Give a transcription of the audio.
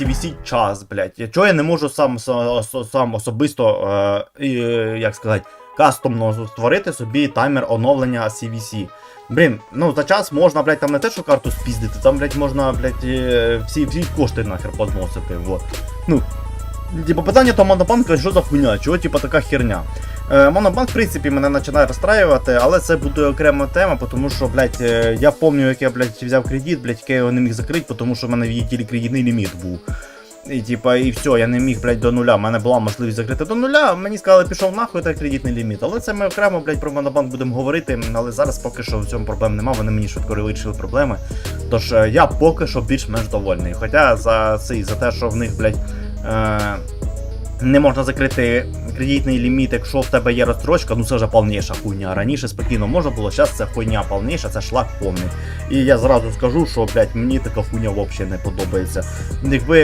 CVC час, блядь. Чого я не можу сам, сам, особисто, е, як сказати, кастомно створити собі таймер оновлення CVC. Блін, ну за час можна, блядь, там не те, що карту спіздити, там, блядь, можна, блядь, е, всі, всі кошти нахер позносити. Вот. Ну, типу, питання то Монобанка, що за хуйня, чого, типу, така херня. Е, Монобанк, в принципі, мене починає розстраювати, але це буде окрема тема, тому що, блядь, е, я пам'ятаю, як я, блядь, взяв кредит, блядь, який я його не міг закрити, тому що в мене є тільки кредитний ліміт був. І типа, і все, я не міг, блядь, до нуля. У мене була можливість закрити до нуля. Мені сказали, пішов нахуй той кредитний ліміт. Але це ми окремо, блядь, про Монобанк будемо говорити. Але зараз поки що в цьому проблем нема, вони мені швидко вирішили проблеми. Тож е, я поки що більш-менш довольний. Хоча за цей, за те, що в них, блядь, е, не можна закрити кредитний ліміт, якщо в тебе є розстрочка, ну це вже повніша хуйня. Раніше спокійно можна було, зараз це хуйня повніша, це шлак повний. І я зразу скажу, що, блядь, мені така хуйня взагалі не подобається. Якби